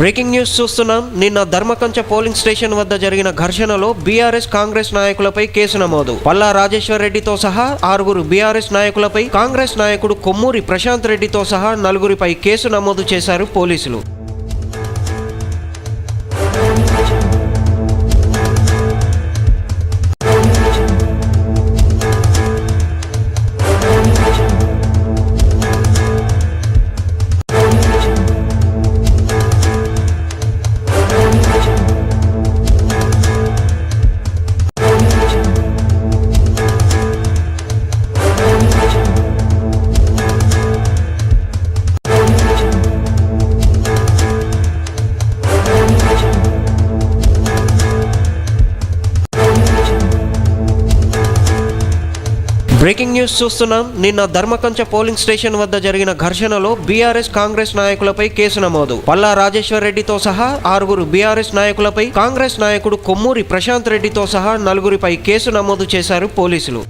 Breaking news చూస్తున్నాం. నిన్న Dharmakancha polling station వద్ద జరిగిన ఘర్షణలో బీఆర్ఎస్ కాంగ్రెస్ నాయకులపై కేసు నమోదు. పల్లా రాజేశ్వర్ రెడ్డితో సహా ఆరుగురు బీఆర్ఎస్ నాయకులపై కాంగ్రెస్ నాయకుడు కొమ్మూరి ప్రశాంత్ రెడ్డితో సహా నలుగురిపై కేసు నమోదు చేశారు పోలీసులు. బ్రేకింగ్ న్యూస్ చూస్తున్నాం. నిన్న ధర్మకంచ పోలింగ్ స్టేషన్ వద్ద జరిగిన ఘర్షణలో బీఆర్ఎస్ కాంగ్రెస్ నాయకులపై కేసు నమోదు. పల్లా రాజేశ్వర్ రెడ్డితో సహా ఆరుగురు బీఆర్ఎస్ నాయకులపై కాంగ్రెస్ నాయకుడు కొమ్మూరి ప్రశాంత్ రెడ్డితో సహా నలుగురిపై కేసు నమోదు చేశారు పోలీసులు.